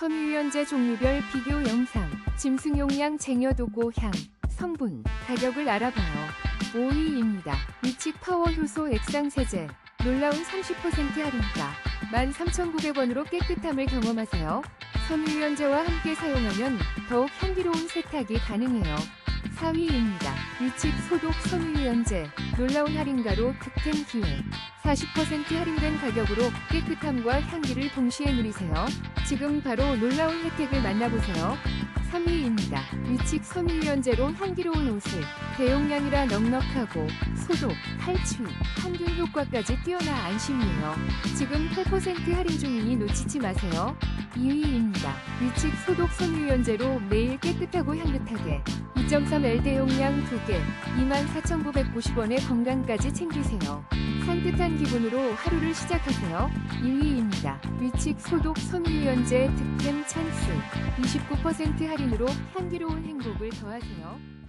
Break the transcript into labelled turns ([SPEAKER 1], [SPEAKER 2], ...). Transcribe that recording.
[SPEAKER 1] 섬유유연제 종류별 비교 영상, 짐승용량 쟁여도고 향, 성분, 가격을 알아봐요. 5위입니다. 위칙 파워 효소 액상 세제. 놀라운 30% 할인가. 13,900원으로 깨끗함을 경험하세요. 섬유유연제와 함께 사용하면 더욱 향기로운 세탁이 가능해요. 4위입니다. 위칙 소독 섬유유연제. 놀라운 할인가로 득템 기회. 40% 할인된 가격으로 깨끗함과 향기를 동시에 누리세요. 지금 바로 놀라운 혜택을 만나보세요. 3위입니다. 위칙 섬유유연제로 향기로운 옷을 대용량이라 넉넉하고 소독, 탈취, 항균 효과까지 뛰어나 안심이에요. 지금 8% 할인 중이니 놓치지 마세요. 2위입니다. 위칙 소독 섬유유연제로 매일 깨끗하고 향긋하게 2.3L 대용량 2개 24,990원의 건강까지 챙기세요. 산뜻한 기분으로 하루를 시작하세요. 2위입니다. 위칙 소독 섬유유연제 득템 찬스 29% 할인으로 향기로운 행복을 더하세요.